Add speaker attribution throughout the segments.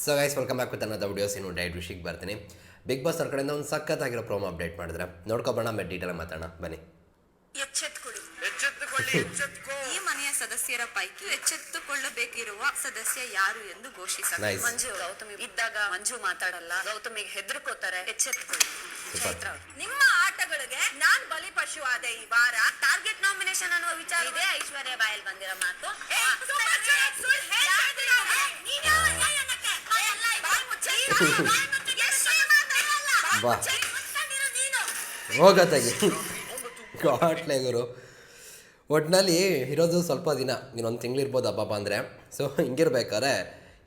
Speaker 1: So guys welcome back with ಅನ್ನೋದು videos ಇನ್ನು diet ವಿಷಯಕ್ಕೆ ಬರ್ತೀನಿ ಬಿಗ್ ಬಾಸ್ ಅವ್ರ ಕಡೆಯಿಂದ ಒಂದು ಸಖತ್ತಾಗಿರೋ ಪ್ರೋಮೋ ಅಪ್ಡೇಟ್ ಮಾಡಿದ್ರೆ ನೋಡ್ಕೊಬೋಣ ಆಮೇಲೆ ಡೀಟೇಲ್ ಮಾತಾಡೋಣ ಬನ್ನಿ
Speaker 2: ಎಚ್ಚೆತ್ತುಕೊಳ್ಳಿ
Speaker 3: ಎಚ್ಚೆತ್ತುಕೊಳ್ಳಿ ಎಚ್ಚೆತ್ತುಕೋ
Speaker 2: ಈ ಮನೆಯ ಸದಸ್ಯರ ಪೈಕಿ ಎಚ್ಚೆತ್ತುಕೊಳ್ಳಬೇಕಿರುವ ಸದಸ್ಯ ಯಾರು ಎಂದು
Speaker 1: Nice.
Speaker 2: ಮಂಜು ಗೌತಮಿ ಇದ್ದಾಗ ಮಂಜು ಮಾತಾಡಲ್ಲ ಗೌತಮಿಗೆ ಹೆದರ್ಕೋತಾರೆ ಎಚ್ಚೆತ್ತುಕೊಳ್ಳಿ ಚೈತ್ರ ಅವ್ರು. ನಿಮ್ಮ ಆಟಗಳಿಗೆ ನಾನ್ ಬಲಿಪಶು ಆದೆ ಈ ವಾರ ಟಾರ್ಗೆಟ್ ನಾಮಿನೇಷನ್ ಅನ್ನುವ ವಿಚಾರ ಇದೆ ಐಶ್ವರ್ಯ ಬಾಯಲ್ಲಿ ಬಂದಿರೋ ಮಾತು
Speaker 1: ಬಾ. ಹೋಗತ್ತಾಗಿ ಗಾಟ್ಲೆ ಗುರು. ಒಟ್ಟಿನಲ್ಲಿ ಇರೋದು ಸ್ವಲ್ಪ ದಿನ. ಇನ್ನೊಂದು ತಿಂಗಳಿರ್ಬೋದು ಹಬ್ಬ ಅಂದರೆ. ಸೊ ಹಿಂಗಿರ್ಬೇಕಾದ್ರೆ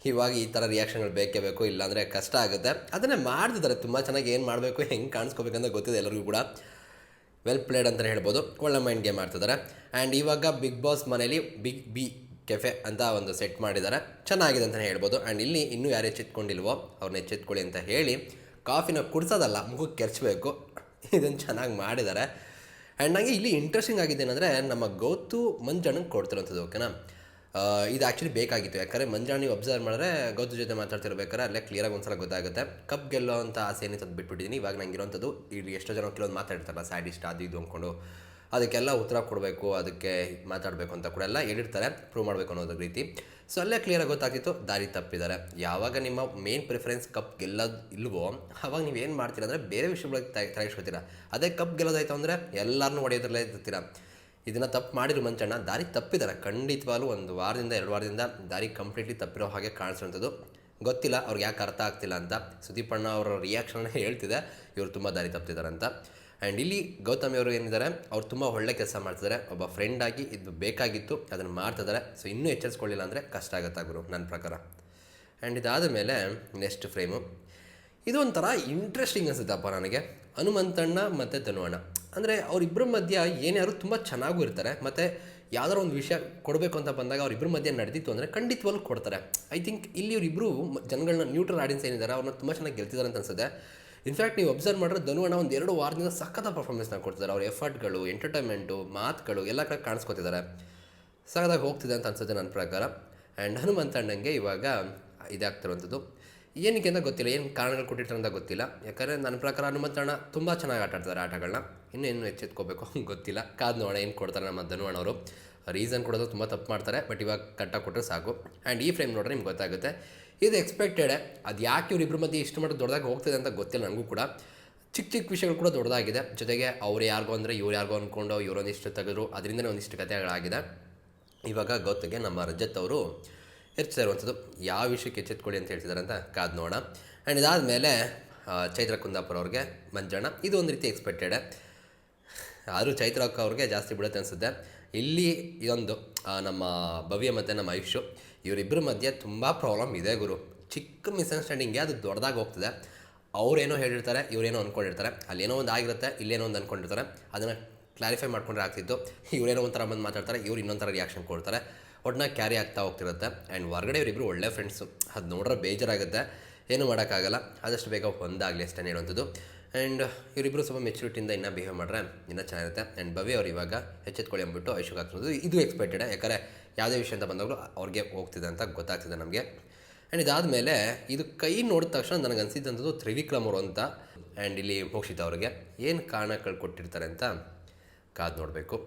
Speaker 1: ಇವಾಗ ಈ ಥರ ರಿಯಾಕ್ಷನ್ಗಳು ಬೇಕೇ ಬೇಕು, ಇಲ್ಲಾಂದರೆ ಕಷ್ಟ ಆಗುತ್ತೆ. ಅದನ್ನೇ ಮಾಡ್ತಿದ್ದಾರೆ ತುಂಬ ಚೆನ್ನಾಗಿ ಏನು ಮಾಡಬೇಕು, ಹೆಂಗೆ ಕಾಣಿಸ್ಕೋಬೇಕಂತ ಗೊತ್ತಿದೆ ಎಲ್ಲರಿಗೂ ಕೂಡ. ವೆಲ್ ಪ್ಲೇಡ್ ಅಂತಲೇ ಹೇಳ್ಬೋದು. ಒಳ್ಳೆ ಮೈಂಡ್ ಗೇಮ್ ಮಾಡ್ತಿದ್ದಾರೆ ಆ್ಯಂಡ್ ಇವಾಗ ಬಿಗ್ ಬಾಸ್ ಮನೇಲಿ ಬಿಗ್ ಬಿ ಕೆಫೆ ಅಂತ ಒಂದು ಸೆಟ್ ಮಾಡಿದ್ದಾರೆ. ಚೆನ್ನಾಗಿದೆ ಅಂತಲೇ ಹೇಳ್ಬೋದು. ಆ್ಯಂಡ್ ಇಲ್ಲಿ ಇನ್ನೂ ಯಾರು ಎಚ್ಚೆತ್ಕೊಂಡಿಲ್ವೋ ಅವ್ರನ್ನ ಎಚ್ಚೆತ್ಕೊಳ್ಳಿ ಅಂತ ಹೇಳಿ ಕಾಫಿನ ಕುಡಿಸೋದಲ್ಲ, ಮುಖಕ್ಕೆ ಕೆರ್ಚಬೇಕು. ಇದನ್ನು ಚೆನ್ನಾಗಿ ಮಾಡಿದ್ದಾರೆ. ಆ್ಯಂಡ್ ನನಗೆ ಇಲ್ಲಿ ಇಂಟ್ರೆಸ್ಟಿಂಗ್ ಆಗಿದೆ ಏನಂದರೆ ನಮ್ಮ ಗೌತು ಮಂಜಣ್ಣಗೆ ಕೊಡ್ತಿರೋಂಥದ್ದು ಓಕೆನಾ ಇದು ಆ್ಯಕ್ಚುಲಿ ಬೇಕಾಗಿತ್ತು. ಯಾಕಂದರೆ ಮಂಜಾಣ ನೀವು ಅಬ್ಸರ್ವ್ ಮಾಡಿದ್ರೆ ಗೌತು ಜೊತೆ ಮಾತಾಡ್ತಿರ್ಬೇಕಾದ್ರೆ ಅಲ್ಲೇ ಕ್ಲಿಯರಾಗಿ ಒಂದ್ಸಲ ಗೊತ್ತಾಗುತ್ತೆ. ಕಪ್ ಗೆಲ್ಲೋ ಅಂತ ಆಸೆ ಏನಿತ್ತು ಅದು ಬಿಟ್ಬಿಟ್ಟಿದ್ದೀನಿ ಇವಾಗ ನಂಗೆ ಇರೋಂಥದ್ದು ಇಲ್ಲಿ ಎಷ್ಟೋ ಜನ ಕೆಲವೊಂದು ಮಾತಾಡ್ತಾರಲ್ಲ ಸ್ಯಾಡಿಸ್ಟ್ ಅದು ಇದು ಅಂದ್ಕೊಂಡು. ಅದಕ್ಕೆಲ್ಲ ಉತ್ತರ ಕೊಡಬೇಕು, ಅದಕ್ಕೆ ಮಾತಾಡಬೇಕು ಅಂತ ಕೂಡ ಎಲ್ಲ ಹೇಳಿರ್ತಾರೆ ಪ್ರೂವ್ ಮಾಡಬೇಕು ಅನ್ನೋದ್ರ ರೀತಿ. ಸೊ ಅಲ್ಲೇ ಕ್ಲಿಯರಾಗಿ ಗೊತ್ತಾಗ್ತಿತ್ತು, ದಾರಿ ತಪ್ಪಿದ್ದಾರೆ. ಯಾವಾಗ ನಿಮ್ಮ ಮೇನ್ ಪ್ರಿಫರೆನ್ಸ್ ಕಪ್ ಗೆಲ್ಲೋದು ಇಲ್ವೋ ಆವಾಗ ನೀವು ಏನು ಮಾಡ್ತೀರಾ ಅಂದರೆ ಬೇರೆ ವಿಷಯಗಳಿಗೆ ತಲೆಗಿಸ್ಕೊತೀರಾ ಅದೇ ಕಪ್ ಗೆಲ್ಲೋದಾಯ್ತು ಅಂದರೆ ಎಲ್ಲರನ್ನೂ ಹೊಡೆಯೋದ್ರಲ್ಲೇ ಇರ್ತೀರಾ. ಇದನ್ನು ತಪ್ಪು ಮಾಡಿರೋ ಮಂಚಣ್ಣ, ದಾರಿ ತಪ್ಪಿದ್ದಾರೆ. ಖಂಡಿತವಾಗ್ಲೂ ಒಂದು ವಾರದಿಂದ, ಎರಡು ವಾರದಿಂದ ದಾರಿ ಕಂಪ್ಲೀಟ್ಲಿ ತಪ್ಪಿರೋ ಹಾಗೆ ಕಾಣಿಸುವಂಥದ್ದು ಗೊತ್ತಿಲ್ಲ ಅವ್ರಿಗೆ ಯಾಕೆ ಅರ್ಥ ಆಗ್ತಿಲ್ಲ ಅಂತ. ಸುದೀಪಣ್ಣ ಅವರ ರಿಯಾಕ್ಷನ್ ಹೇಳ್ತಿದೆ, ಇವರು ತುಂಬ ದಾರಿ ತಪ್ಪಿದ್ದಾರೆ ಅಂತ. ಆ್ಯಂಡ್ ಇಲ್ಲಿ ಗೌತಮಿ ಅವರು ಏನಿದ್ದಾರೆ, ಅವ್ರು ತುಂಬ ಒಳ್ಳೆ ಕೆಲಸ ಮಾಡ್ತಿದ್ದಾರೆ. ಒಬ್ಬ ಫ್ರೆಂಡ್ ಆಗಿ ಇದು ಬೇಕಾಗಿತ್ತು, ಅದನ್ನು ಮಾಡ್ತಿದ್ದಾರೆ. ಸೊ ಇನ್ನೂ ಎಚ್ಚರಿಸ್ಕೊಳ್ಳಿಲ್ಲ ಅಂದರೆ ಕಷ್ಟ ಆಗುತ್ತೆ ಗುರು ನನ್ನ ಪ್ರಕಾರ. ಆ್ಯಂಡ್ ಇದಾದ ಮೇಲೆ ನೆಕ್ಸ್ಟ್ ಫ್ರೇಮು ಇದು ಒಂಥರ ಇಂಟ್ರೆಸ್ಟಿಂಗ್ ಅನಿಸುತ್ತಪ್ಪ ನನಗೆ. ಹನುಮಂತಣ್ಣ ಮತ್ತು ಧನುವಣ್ಣ ಅಂದರೆ ಅವರಿಬ್ಬರ ಮಧ್ಯ ಏನಾದ್ರು ತುಂಬ ಚೆನ್ನಾಗೂ ಇರ್ತಾರೆ, ಮತ್ತು ಯಾವ್ದಾರು ಒಂದು ವಿಷಯ ಕೊಡಬೇಕು ಅಂತ ಬಂದಾಗ ಅವರಿಬ್ಬರ ಮಧ್ಯೆ ನಡೆದಿತ್ತು ಅಂದರೆ ಖಂಡಿತವಾಗ್ಲೂ ಕೊಡ್ತಾರೆ. ಐ ಥಿಂಕ್ ಇಲ್ಲಿ ಇವರಿಬ್ಬರು ಜನಗಳನ್ನ ನ್ಯೂಟ್ರಲ್ ಆಡಿಯನ್ಸ್ ಏನಿದ್ದಾರೆ, ಅವ್ರನ್ನ ತುಂಬ ಚೆನ್ನಾಗಿ ಗೆಲ್ತಿದ್ದಾರೆ ಅಂತ ಅನ್ಸುತ್ತೆ. ಇನ್ಫ್ಯಾಕ್ಟ್ ನೀವು ಅಬ್ಸರ್ವ್ ಮಾಡಿದ್ರೆ ಧನುವಣ್ಣ ಒಂದು ಎರಡು ವಾರದಿಂದ ಸಖತ್ತ ಪರ್ಫಾರ್ಮೆನ್ಸ್ನ ಕೊಡ್ತಿದ್ದಾರೆ ಅವ್ರ ಎಫರ್ಟ್ಗಳು ಎಂಟರ್ಟೈನ್ಮೆಂಟು ಮಾತುಗಳು ಎಲ್ಲ ಕಡೆ ಕಾಣಿಸ್ಕೊತಿದ್ದಾರೆ ಸಖತ್ತಾಗಿ ಹೋಗ್ತಿದೆ ಅಂತ ಅನ್ಸುತ್ತೆ ನನ್ನ ಪ್ರಕಾರ. ಆ್ಯಂಡ್ ಹನುಮಂತಣ್ಣಂಗೆ ಇವಾಗ ಇದಾಗ್ತಿರುವಂಥದ್ದು. ಏನಕ್ಕೆ ಅಂತ ಗೊತ್ತಿಲ್ಲ. ಏನು ಕಾರಣಗಳು ಕೊಟ್ಟಿರ್ತಾರೆ ಅಂತ ಗೊತ್ತಿಲ್ಲ. ಯಾಕಂದರೆ ನನ್ನ ಪ್ರಕಾರ ಹನುಮಂತಣ್ಣ ತುಂಬ ಚೆನ್ನಾಗಿ ಆಟ ಆಡ್ತಾರೆ ಆಟಗಳನ್ನ ಇನ್ನೂ ಎಚ್ಚೆತ್ಕೋಬೇಕು ಗೊತ್ತಿಲ್ಲ. ಕಾದು ನೋಡೋಣ ಏನು ಕೊಡ್ತಾರೆ ನಮ್ಮ ಧನುವಣ್ಣವರು ರೀಸನ್ ಕೊಡೋದು ತುಂಬ ತಪ್ಪು ಮಾಡ್ತಾರೆ. ಬಟ್ ಇವಾಗ ಕಟ್ಟಾಗಿ ಕೊಟ್ಟರೆ ಸಾಕು. ಆ್ಯಂಡ್ ಈ ಫ್ರೇಮ್ ನೋಡ್ರೆ ನಿಮ್ಗೆ ಗೊತ್ತಾಗುತ್ತೆ. ಇದು ಎಕ್ಸ್ಪೆಕ್ಟೆಡೆ ಅದು ಯಾಕೆ ಇವ್ರಿಬ್ಬರ ಮಧ್ಯೆ ಇಷ್ಟು ಮಟ್ಟ ದೊಡ್ಡದಾಗಿ ಹೋಗ್ತಿದೆ ಅಂತ ಗೊತ್ತಿಲ್ಲ ನನಗೂ ಕೂಡ. ಚಿಕ್ಕ ಚಿಕ್ಕ ವಿಷಯಗಳು ಕೂಡ ದೊಡ್ಡದಾಗಿದೆ ಜೊತೆಗೆ ಅವ್ರು ಯಾರಿಗೋ ಅಂದರೆ ಇವ್ರು ಯಾರಿಗೋ ಅಂದ್ಕೊಂಡು ಇವರೊಂದಿಷ್ಟು ತೆಗೆದ್ರು. ಅದರಿಂದನೇ ಒಂದಿಷ್ಟು ಕಥೆಗಳಾಗಿದೆ. ಇವಾಗ ಗೊತ್ತಿಗೆ ನಮ್ಮ ರಜತ್ ಅವರು ಇರುವಂಥದ್ದು ಯಾವ ವಿಷಯಕ್ಕೆ ಎಚ್ಚೆತ್ಕೊಳ್ಳಿ ಅಂತ ಹೇಳ್ತಿದ್ದಾರೆ ಅಂತ ಕಾದು ನೋಡೋಣ. ಆ್ಯಂಡ್ ಇದಾದಮೇಲೆ ಚೈತ್ರ ಕುಂದಾಪುರ ಅವ್ರಿಗೆ ಮಂಜಣ್ಣ. ಇದು ಒಂದು ರೀತಿ ಎಕ್ಸ್ಪೆಕ್ಟೆಡ್ ಆದರೂ ಚೈತ್ರ ಅಕ್ಕ ಅವ್ರಿಗೆ ಜಾಸ್ತಿ ಬಿಡುತ್ತೆ ಅನಿಸುತ್ತೆ. ಇಲ್ಲಿ ಇದೊಂದು ನಮ್ಮ ಭವ್ಯ ಮತ್ತು ನಮ್ಮ ಆಯುಷು ಇವರಿಬ್ಬರ ಮಧ್ಯೆ ತುಂಬ ಪ್ರಾಬ್ಲಮ್ ಇದೆ ಗುರು. ಚಿಕ್ಕ ಮಿಸ್ಅಂಡರ್ಸ್ಟ್ಯಾಂಡಿಂಗ್ಗೆ ಅದು ದೊಡ್ಡದಾಗಿ ಹೋಗ್ತದೆ. ಅವ್ರೇನೋ ಹೇಳಿರ್ತಾರೆ, ಇವರೇನೋ ಅಂದ್ಕೊಂಡಿರ್ತಾರೆ ಅಲ್ಲೇನೋ ಒಂದು ಆಗಿರುತ್ತೆ, ಇಲ್ಲೇನೋ ಒಂದು ಅಂದ್ಕೊಂಡಿರ್ತಾರೆ ಅದನ್ನು ಕ್ಲಾರಿಫೈ ಮಾಡ್ಕೊಂಡ್ರೆ ಆಗ್ತಿತ್ತು. ಇವರೇನೋ ಒಂಥರ ಬಂದು ಮಾತಾಡ್ತಾರೆ, ಇವ್ರು ಇನ್ನೊಂಥರ ರಿಯಾಕ್ಷನ್ ಕೊಡ್ತಾರೆ. ಒಟ್ಟನ್ನ ಕ್ಯಾರಿ ಆಗ್ತಾ ಹೋಗ್ತಿರುತ್ತೆ. ಆ್ಯಂಡ್ ಹೊರಗಡೆ ಇವರಿಬ್ಬರು ಒಳ್ಳೆ ಫ್ರೆಂಡ್ಸು ಅದು ನೋಡ್ರೆ ಬೇಜಾರಾಗುತ್ತೆ. ಏನೂ ಮಾಡೋಕ್ಕಾಗಲ್ಲ. ಆದಷ್ಟು ಬೇಗ ಒಂದಾಗಲಿ ಅಷ್ಟೇ ಹೇಳುವಂಥದ್ದು ಆ್ಯಂಡ್ ಇವರಿಬ್ಬರು ಸ್ವಲ್ಪ ಮೆಚುರಿಟಿಯಿಂದ ಇನ್ನೂ ಬಿಹೇವ್ ಮಾಡ್ರೆ ಇನ್ನೂ ಚೆನ್ನಾಗಿರುತ್ತೆ. ಆ್ಯಂಡ್ ಭವ್ಯ ಅವ್ರು ಇವಾಗ ಎಚ್ಚೆತ್ಕೊಳ್ಳಿ ಅಂದ್ಬಿಟ್ಟು ಐಶುಗೆ ಹಾಕ್ತಿರೋದು ಇದು ಎಕ್ಸ್ಪೆಕ್ಟೆಡ್ ಯಾಕಂದರೆ ಯಾವುದೇ ವಿಷಯ ಅಂತ ಬಂದಾಗಲೂ ಅವ್ರಿಗೆ ಹೋಗ್ತಿದೆ ಅಂತ ಗೊತ್ತಾಗ್ತಿದೆ ನಮಗೆ. ಆ್ಯಂಡ್ ಇದಾದಮೇಲೆ ಇದು ಕೈ ನೋಡಿದ ತಕ್ಷಣ ನನಗೆ ಅನಿಸಿದ್ದಂಥದ್ದು ತ್ರಿವಿಕ್ರಮ್ ಅವರು ಅಂತ ಆ್ಯಂಡ್ ಇಲ್ಲಿ ಮೋಕ್ಷಿತ ಅವ್ರಿಗೆ ಏನು ಕಾರಣಗಳು ಕೊಟ್ಟಿರ್ತಾರೆ ಅಂತ ಕಾದು ನೋಡಬೇಕು.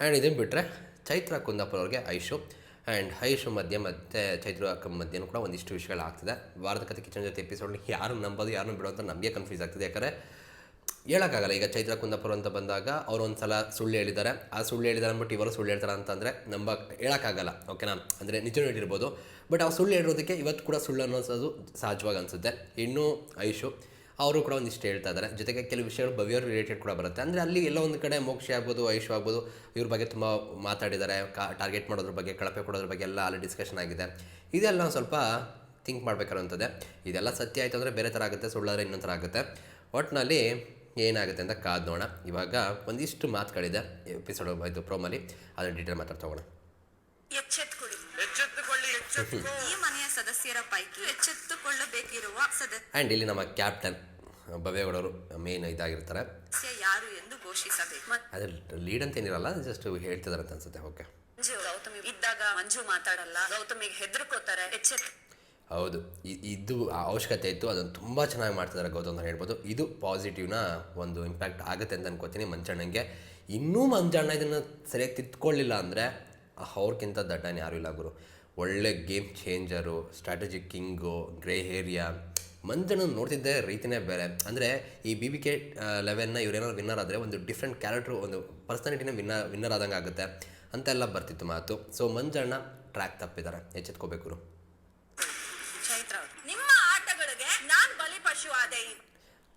Speaker 1: ಆ್ಯಂಡ್ ಇದನ್ನು ಬಿಟ್ಟರೆ ಚೈತ್ರ ಕುಂದಾಪುರ ಅವ್ರಿಗೆ ಐಶು. ಆ್ಯಂಡ್ ಐಶು ಮಧ್ಯೆ ಮತ್ತು ಚೈತ್ರ ಅಕ್ಕ ಮಧ್ಯೆನೂ ಕೂಡ ಒಂದಿಷ್ಟು ವಿಷಯಗಳಾಗ್ತಿದೆ. ವಾರದ ಕಥೆ ಕಿಚನ್ ಜೊತೆ ಎಪಿಸೋಡ್ನ ಯಾರು ನಂಬೋದು ಯಾರನ್ನು ಬಿಡೋ ಅಂತ ನಮಗೆ ಕನ್ಫ್ಯೂಸ್ ಆಗ್ತಿದೆ. ಯಾಕಂದರೆ ಹೇಳೋಕ್ಕಾಗಲ್ಲ. ಈಗ ಚೈತ್ರ ಕುಂದಾಪುರ ಅಂತ ಬಂದಾಗ ಅವರು ಒಂದು ಸಲ ಸುಳ್ಳು ಹೇಳಿದ್ದಾರೆ. ಆ ಸುಳ್ಳು ಹೇಳಿದ್ದಾರೆ ಅಂದ್ಬಿಟ್ಟು ಇವರು ಸುಳ್ಳು ಹೇಳ್ತಾರೆ ಅಂತಂದರೆ ನಂಬ ಹೇಳೋಕ್ಕಾಗಲ್ಲ. ಓಕೆನಾ ಅಂದರೆ ನಿಜ ಹೇಳಿರ್ಬೋದು ಬಟ್ ಅವ್ರು ಸುಳ್ಳು ಹೇಳಿರೋದಕ್ಕೆ ಇವತ್ತು ಕೂಡ ಸುಳ್ಳು ಅನ್ನೋದು ಸಹಜವಾಗಿ ಅನಿಸುತ್ತೆ. ಇನ್ನೂ ಐಶು ಅವರು ಕೂಡ ಒಂದಿಷ್ಟು ಹೇಳ್ತಾ ಇದ್ದಾರೆ. ಜೊತೆಗೆ ಕೆಲವು ವಿಷಯಗಳು ಭವ್ಯರು ರಿಲೇಟೆಡ್ ಕೂಡ ಬರುತ್ತೆ. ಅಂದರೆ ಅಲ್ಲಿ ಎಲ್ಲ ಒಂದು ಕಡೆ ಮೋಕ್ಷ ಆಗ್ಬೋದು ಐಶು ಆಗ್ಬೋದು ಇವ್ರ ಬಗ್ಗೆ ತುಂಬ ಮಾತಾಡಿದ್ದಾರೆ. ಕಾ ಟಾರ್ಗೆಟ್ ಮಾಡೋದ್ರ ಬಗ್ಗೆ ಕಳಪೆ ಕೊಡೋದ್ರ ಬಗ್ಗೆ ಎಲ್ಲ ಅಲ್ಲಿ ಡಿಸ್ಕಷನ್ ಆಗಿದೆ. ಇದೆಲ್ಲ ಸ್ವಲ್ಪ ಥಿಂಕ್ ಮಾಡಬೇಕಾದಂಥದ್ದೇ ಇದೆಲ್ಲ ಸತ್ಯ ಆಯಿತು ಅಂದರೆ ಬೇರೆ ಥರ ಆಗುತ್ತೆ ಸುಳ್ಳಾದ್ರೆ ಇನ್ನೊಂದು ಥರ ಆಗುತ್ತೆ. ಒಟ್ಟಿನಲ್ಲಿ ಏನಾಗುತ್ತೆ ಅಂತ ಕಾದು ನೋಡೋಣ. ಇವಾಗ ಒಂದಿಷ್ಟು ಮಾತುಗಳಿದೆ. ಎಪಿಸೋಡ್ ಇದು ಪ್ರೋಮಲ್ಲಿ ಅದನ್ನು ಡೀಟೇಲ್ ಮಾತಾಡ್ತಾ ಹೋಗೋಣ
Speaker 2: ಸದಸ್ಯರ ಪೈಕಿ ಎಚ್ಚೆತ್ತುಕೊಳ್ಳಬೇಕಿರುವ ಸದಸ್ಯ
Speaker 1: ಆ್ಯಂಡ್ ಇಲ್ಲಿ ನಮ್ಮ ಕ್ಯಾಪ್ಟನ್ ಬವೇಗೌಡರು ಮೇನ್ ಇದಾಗಿರ್ತಾರೆ.
Speaker 2: ಯಾರು ಎಂದು ಘೋಷಿಸಬೇಕು.
Speaker 1: ಅದ್ರ ಲೀಡ್ ಅಂತ ಏನಿರಲ್ಲ ಜಸ್ಟ್ ಹೇಳ್ತಿದಾರೆ ಅಂತ ಅನ್ಸುತ್ತೆ ಓಕೆ
Speaker 2: ಮಂಜು ಗೌತಮಿ ಇದ್ದಾಗ ಮಂಜು ಮಾತಾಡಲ್ಲ ಗೌತಮಿಗೆ ಹೆದರ್ಕೋತಾರೆ ಎಚ್ಚೆತ್
Speaker 1: ಹೌದು ಇದು ಆ ಅವಶ್ಯಕತೆ ಇತ್ತು ಅದನ್ನು ತುಂಬ ಚೆನ್ನಾಗಿ ಮಾಡ್ತಿದ್ದಾರೆ ಗೌತಮ್ ಅಂತ ಹೇಳ್ಬೋದು. ಇದು ಪಾಸಿಟಿವ್ನ ಒಂದು ಇಂಪ್ಯಾಕ್ಟ್ ಆಗುತ್ತೆ ಅಂತ ಅನ್ಕೋತೀನಿ ಮಂಚಣ್ಣಂಗೆ ಇನ್ನೂ ಮಂಜಣ್ಣ ಇದನ್ನು ಸರಿಯಾಗಿ ತಿತ್ಕೊಳ್ಳಿಲ್ಲ ಅಂದರೆ ಅವ್ರಕ್ಕಿಂತ ದಡ್ಡನ ಯಾರೂ ಇಲ್ಲ ಗುರು. ಒಳ್ಳೆ game changer strategic king grey area ಮಂಜನ ನೋಡ್ತಿದ್ದೆ ರೀತಿನೇ ಬೇರೆ. ಅಂದರೆ ಈ ಬಿ ಬಿ ಕೆ ಲೆವೆನ್ನ ಇವ್ರೇನಾದ್ರು ವಿನ್ನರ್ ಆದರೆ ಒಂದು ಡಿಫ್ರೆಂಟ್ ಕ್ಯಾರೆಕ್ಟ್ರು ಒಂದು ಪರ್ಸನಾಲಿಟಿನ ವಿನ್ನ ವಿನ್ನರ್ ಆದಂಗೆ ಆಗುತ್ತೆ. ಅಂತೆಲ್ಲ ಬರ್ತಿತ್ತು ಮಾತು. ಸೊ ಮಂಜಣ್ಣ ಟ್ರ್ಯಾಕ್ ತಪ್ಪಿದ್ದಾರೆ ಎಚ್ಚೆತ್ಕೋಬೇಕು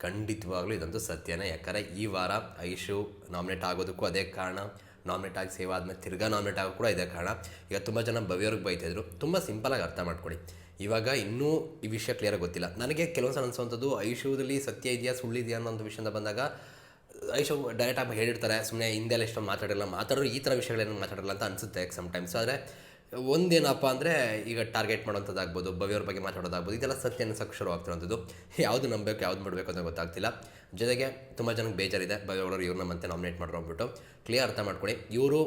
Speaker 1: ಖಂಡಿತವಾಗ್ಲೂ ಇದಂತೂ ಸತ್ಯನೇ. ಯಾಕಂದರೆ ಈ ವಾರ ಐಶು ನಾಮಿನೇಟ್ ಆಗೋದಕ್ಕೂ ಅದೇ ಕಾರಣ. ನಾಮಿನೇಟ್ ಆಗಿ ಸೇವ್ ಆದಮೇಲೆ ತಿರ್ಗಾ ನಾಮಿನೇಟ್ ಆಗೋ ಕೂಡ ಇದೆ ಕಾರಣ. ಈಗ ತುಂಬ ಜನ ಭವ್ಯವ್ರಿಗೆ ಬೈತಾಯಿದ್ರು ತುಂಬ ಸಿಂಪಲಾಗಿ ಅರ್ಥ ಮಾಡ್ಕೊಳ್ಳಿ. ಇವಾಗ ಇನ್ನೂ ಈ ವಿಷಯ ಕ್ಲಿಯರಾಗಿ ಗೊತ್ತಿಲ್ಲ. ನನಗೆ ಕೆಲವು ಸಲ ಅನಿಸುವಂಥದ್ದು ಐಶುದಲ್ಲಿ ಸತ್ಯ ಇದೆಯಾ ಸುಳ್ಳಿದೆಯಾ ಒಂದು ವಿಷಯದ ಬಂದಾಗ, ಐಶು ಡೈರೆಕ್ಟಾಗಿ ಹೇಳಿರ್ತಾರೆ. ಸುಮ್ಮನೆ ಹಿಂದೆಲ್ಲ ಎಷ್ಟೊಂದು ಮಾತಾಡಿರಲ್ಲ ಮಾತಾಡೋರು ಈ ಥರ ವಿಷಯಗಳೇನು ಮಾತಾಡಲ್ಲ ಅಂತ ಅನಿಸುತ್ತೆ ಸಮ್ಟೈಮ್ಸ್ ಆದರೆ ಒಂದೇನಪ್ಪ ಅಂದರೆ ಈಗ ಟಾರ್ಗೆಟ್ ಮಾಡೋಂಥದ್ದಾಗ್ಬೋದು ಭವ್ಯವ್ರ ಬಗ್ಗೆ ಮಾತಾಡೋದಾಗ್ಬೋದು, ಇದೆಲ್ಲ ಸತ್ಯ ಅನ್ಸೋಕ್ಕೆ ಶುರು ಯಾವುದು ನಂಬಬೇಕು, ಯಾವ್ದು ಮಾಡಬೇಕು ಅಂತ ಗೊತ್ತಾಗ್ತಿಲ್ಲ. ಜೊತೆಗೆ ತುಂಬ ಜನಕ್ಕೆ ಬೇಜಾರಿದೆ, ಭವ್ಯವ್ರವ್ರು ಇವ್ರನ್ನ ಮತ್ತೆ ನಾಮಿನೇಟ್ ಅಂದ್ಬಿಟ್ಟು. ಕ್ಲಿಯರ್ ಅರ್ಥ ಮಾಡ್ಕೊಳ್ಳಿ. ಇವರು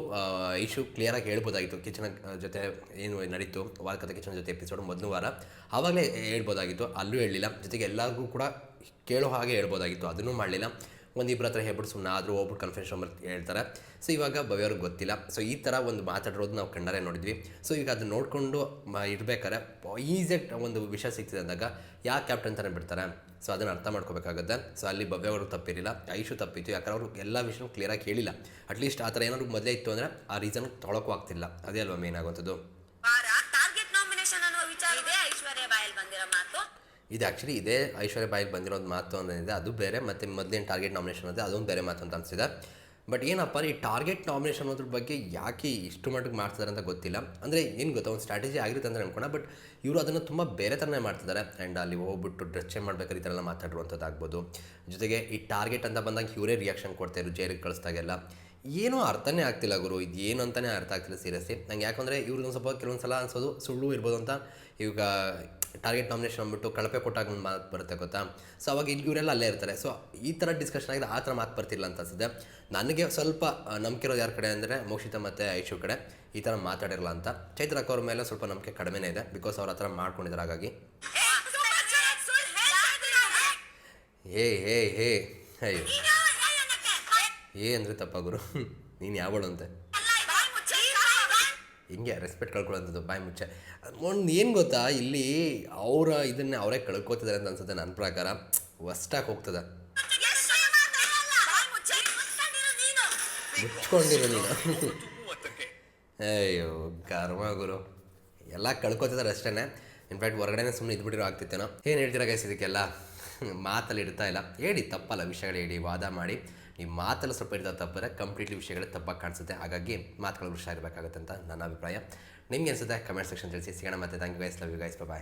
Speaker 1: ಇಶ್ಯೂ ಕ್ಲಿಯರಾಗಿ ಹೇಳ್ಬೋದಾಗಿತ್ತು. ಕಿಚನ ಜೊತೆ ಏನು ನಡೀತು ವಾರ್ಕತೆ ಕಿಚನ್ ಜೊತೆ ಎಪಿಸೋಡ್ ಮೊದಲು ವಾರ. ಆವಾಗಲೇ ಹೇಳ್ಬೋದಾಗಿತ್ತು, ಅಲ್ಲೂ ಹೇಳಲಿಲ್ಲ. ಜೊತೆಗೆ ಎಲ್ಲರಿಗೂ ಕೂಡ ಕೇಳೋ ಹಾಗೆ ಹೇಳ್ಬೋದಾಗಿತ್ತು. ಅದನ್ನೂ ಮಾಡಲಿಲ್ಲ. ಒಂದಿಬ್ಬರ ಹತ್ರ ಹೇಳ್ಬಿಟ್ಟು ಸುಮ್ಮನೆ ಆದರೂ ಹೋಗ್ಬಿಟ್ಟು ಕನ್ಫೆಷನ್ ಹೇಳ್ತಾರೆ. ಸೊ ಇವಾಗ ಭವ್ಯವ್ರಿಗೆ ಗೊತ್ತಿಲ್ಲ. ಸೊ ಈ ಥರ ಒಂದು ಮಾತಾಡಿರೋದು ನಾವು ಕಂಡರೆ ನೋಡಿದ್ವಿ. ಸೊ ಈಗ ಅದನ್ನ ನೋಡಿಕೊಂಡು ಇರ್ಬೇಕಾರೆ ಈಸಿಯಾಗಿ ಒಂದು ವಿಷಯ ಸಿಗ್ತಿದೆ ಅಂದಾಗ ಯಾಕೆ ಕ್ಯಾಪ್ಟನ್ ತಾನೇ ಬಿಡ್ತಾರೆ? ಸೊ ಅದನ್ನು ಅರ್ಥ ಮಾಡ್ಕೋಬೇಕಾಗುತ್ತೆ. ಸೊ ಅಲ್ಲಿ ಭವ್ಯವರು ತಪ್ಪಿರಲಿಲ್ಲ. ಐಶು ತಪ್ಪಿತ್ತು. ಯಾಕಂದ್ರೆ ಅವರು ಎಲ್ಲ ವಿಷಯನೂ ಕ್ಲಿಯರಾಗಿ ಹೇಳಿಲ್ಲ. ಅಟ್ಲೀಸ್ಟ್ ಆ ಥರ ಏನಾದ್ರು ಮೊದಲೇ ಇತ್ತು ಅಂದರೆ ಆ ರೀಸನ್ ತೊಳಕು ಆಗ್ತಿಲ್ಲ. ಅದೇ ಅಲ್ವಾ ಮೇನ್ ಆಗುವಂಥದ್ದು
Speaker 2: ಇದೇ
Speaker 1: ಆ್ಯಕ್ಚುಲಿ ಇದೇ ಐಶ್ವರ್ಯ ಬಾಯಿಗೆ ಬಂದಿರೋದು ಮಾತು ಅನ್ನೋದಿದೆ ಅದು ಬೇರೆ, ಮತ್ತು ಮೊದಲೇನು ಟಾರ್ಗೆಟ್ ನಾಮಿನೇಷನ್ ಅಂದರೆ ಅದೊಂದು ಬೇರೆ ಮಾತು ಅಂತ ಅನಿಸಿದೆ. ಬಟ್ ಏನಪ್ಪ, ಈ ಟಾರ್ಗೆಟ್ ನಾಮಿನೇಷನ್ ಅನ್ನೋದ್ರ ಬಗ್ಗೆ ಯಾಕೆ ಇಷ್ಟು ಮಟ್ಟಿಗೆ ಮಾಡ್ತಿದ್ದಾರೆ ಅಂತ ಗೊತ್ತಿಲ್ಲ. ಅಂದರೆ ಏನು ಗೊತ್ತಾ, ಒಂದು ಸ್ಟ್ರಾಟಜಿ ಆಗಿರುತ್ತೆ ಅಂತ ಅನ್ಕೋಣ ಬಟ್ ಇವರು ಅದನ್ನು ತುಂಬ ಬೇರೆ ಥರನೇ ಮಾಡ್ತಿದ್ದಾರೆ ಆ್ಯಂಡ್ ಅಲ್ಲಿ ಹೋಗ್ಬಿಟ್ಟು ಡ್ರೆಸ್ ಚೇಂಜ್ ಮಾಡ್ಬೇಕಾದ್ರೆ ಈ ಥರ ಎಲ್ಲ ಮಾತಾಡಿರುವಂಥದ್ದು ಆಗ್ಬೋದು ಜೊತೆಗೆ ಈ ಟಾರ್ಗೆಟ್ ಅಂತ ಬಂದಾಗ ಇವರೇ ರಿಯಾಕ್ಷನ್ ಕೊಡ್ತಾಯಿದ್ರು ಜೈಲಿಗೆ ಕಳಿಸ್ದಾಗೆಲ್ಲ. ಏನೂ ಅರ್ಥನೇ ಆಗ್ತಿಲ್ಲ ಗುರು ಇದು ಏನು ಅಂತಲೇ ಅರ್ಥ ಆಗ್ತಿಲ್ಲ ಸೀರಿಯಸ್ಲಿ ನಂಗೆ ಯಾಕಂದರೆ ಇವ್ರಿಗೆ ಸ್ವಲ್ಪ ಕೆಲವೊಂದು ಸಲ ಅನ್ಸೋದು ಸುಳ್ಳು ಇರ್ಬೋದು ಅಂತ ಈಗ ಟಾರ್ಗೆಟ್ ನಾಮಿನೇಷನ್ ಅಂದ್ಬಿಟ್ಟು ಕಳಪೆ ಕೊಟ್ಟಾಗ ಒಂದು ಮಾತು ಬರುತ್ತೆ ಗೊತ್ತಾ? ಸೊ ಅವಾಗ ಇವರೆಲ್ಲ ಅಲ್ಲೇ ಇರ್ತಾರೆ. ಸೊ ಈ ಥರ ಡಿಸ್ಕಷನ್ ಆಗಿದೆ ಆ ಥರ ಮಾತು ಬರ್ತಿಲ್ಲ ಅಂತ ಅನ್ಸುತ್ತೆ. ನನಗೆ ಸ್ವಲ್ಪ ಆ, ನಂಬಿಕೆ ಇರೋದು ಯಾರ ಕಡೆ ಅಂದರೆ ಮೋಕ್ಷಿತ ಮತ್ತು ಐಶು ಕಡೆ. ಈ ಥರ ಮಾತಾಡಿರಲ್ಲ ಅಂತ. ಚೈತ್ರಕ್ ಅವ್ರ ಮೇಲೆ ಸ್ವಲ್ಪ ನಂಬಿಕೆ ಕಡಿಮೆನೇ ಇದೆ ಬಿಕಾಸ್ ಅವ್ರ ಹತ್ರ ಮಾಡ್ಕೊಂಡಿದ್ದಾರೆ ಹಾಗಾಗಿ. ಹೇ ಹೇ ಹೇ ಅಯ್ಯೋ
Speaker 2: ನೀನ್ ಯಾವ ನ್ಯಾಯ ಅನ್ನಕ್ಕೆ?
Speaker 1: ಏ ಅಂದರೆ ತಪ್ಪ ಗುರು. ನೀನು ಯಾವಳು ಅಂತೆ? ಹಿಂಗೆ ರೆಸ್ಪೆಕ್ಟ್ ಕಳ್ಕೊಳ್ಳೋಂಥದ್ದು ಬಾಯಿ ಮುಚ್ಚೆ. ಒಂದು ಏನು ಗೊತ್ತಾ, ಇಲ್ಲಿ ಅವರ ಇದನ್ನೇ ಅವರೇ ಕಳ್ಕೊತಿದ್ದಾರೆ ಅಂತ ಅನ್ಸುತ್ತೆ ನನ್ನ ಪ್ರಕಾರ. ಹೊಸ್ಟಾಗಿ ಹೋಗ್ತದೆ.
Speaker 2: ಮುಚ್ಕೊಂಡಿರು ನೀನು.
Speaker 1: ಅಯ್ಯೋ, ಕರ್ಮ ಗುರು. ಎಲ್ಲ ಕಳ್ಕೊತಿದ್ದಾರೆ ಅಷ್ಟೇ ಇನ್ಫ್ಯಾಕ್ಟ್ ಹೊರಗಡೆನೇ ಸುಮ್ಮನೆ ಇದ್ಬಿಟ್ಟಿರೋ ಆಗ್ತಿತ್ತೇನೋ. ಏನು ಹೇಳ್ತೀರಾ ಗೈಸ್ ಇದಕ್ಕೆಲ್ಲ? ಮಾತಲ್ಲಿ ಇಡ್ತಾ ಇಲ್ಲ. ಹೇಳಿ, ತಪ್ಪಲ್ಲ ವಿಷಯಗಳು ಹೇಳಿ, ವಾದ ಮಾಡಿ. ನೀವು ಮಾತಲ್ಲಿ ಸ್ವಲ್ಪ ಇರ್ತಾ ತಪ್ಪರೆ ಕಂಪ್ಲೀಟ್ಲಿ ವಿಷಯಗಳೇ ತಪ್ಪಾಗಿ ಕಾಣಿಸುತ್ತೆ. ಹಾಗಾಗಿ ಮಾತುಗಳು ಹುಷಾರಿರಬೇಕಾಗುತ್ತೆ ಅಂತ ನನ್ನ ಅಭಿಪ್ರಾಯ. ನಿಮಗೆ ಅನಿಸುತ್ತೆ ಕಮೆಂಟ್ ಸೆಕ್ಷನ್ ತಿಳಿಸಿ. ಸಿಗೋಣ ಮತ್ತೆ. Thank you guys love you guys bye